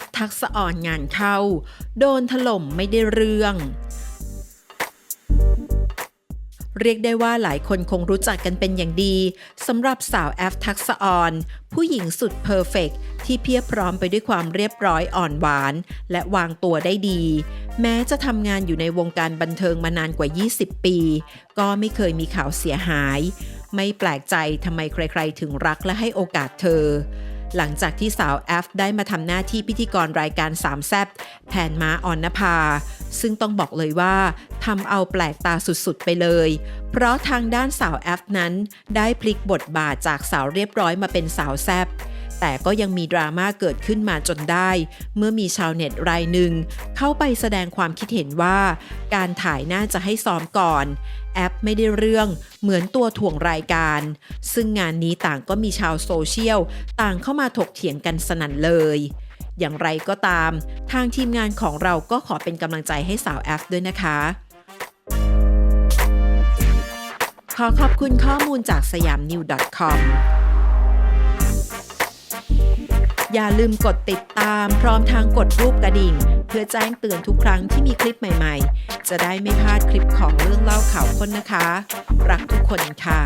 ฟทักษะอ่อนงานเข้า โดนถล่มไม่ได้เรื่อง เรียกได้ว่าหลายคนคงรู้จักกันเป็นอย่างดีสำหรับสาวแอฟทักษะออน ผู้หญิงสุดเพอร์เฟกต์ที่เพียบพร้อมไปด้วยความเรียบร้อยอ่อนหวาน และวางตัวได้ดี แม้จะทำงานอยู่ในวงการบันเทิงมานานกว่า 20 ปี ก็ไม่เคยมีข่าวเสียหาย ไม่แปลกใจทำไมใครๆ ถึงรักและให้โอกาสเธอ หลังจากที่สาวแอฟได้มาทำหน้าที่พิธีกรรายการสามแซบแทนม้าออนนภา ซึ่งต้องบอกเลยว่าทำเอาแปลกตาสุดๆไปเลย เพราะทางด้านสาวแอฟนั้น ได้พลิกบทบาทจากสาวเรียบร้อยมาเป็นสาวแซบ แต่ก็ยังมีดราม่าเกิดขึ้นมาจนได้ เมื่อมีชาวเน็ตรายหนึ่ง เข้าไปแสดงความคิดเห็นว่า การถ่ายน่าจะให้ซ้อมก่อน แอปไม่ได้เรื่องเหมือนตัวถ่วงรายการ ซึ่งงานนี้ต่างก็มีชาวโซเชียล ต่างเข้ามาถกเถียงกันสนั่นเลยอย่างไรก็ตาม ทางทีมงานของเราก็ขอเป็นกำลังใจให้สาวแอฟด้วยนะคะ ขอขอบคุณข้อมูลจากสยามนิว .com อย่าลืมกดติดตาม พร้อมทางกดรูปกระดิ่ง เพื่อแจ้งเตือนทุกครั้งที่มีคลิปใหม่ๆ จะได้ไม่พลาดคลิปของเรื่องเล่าข่าวคนนะคะ รักทุกคนค่ะ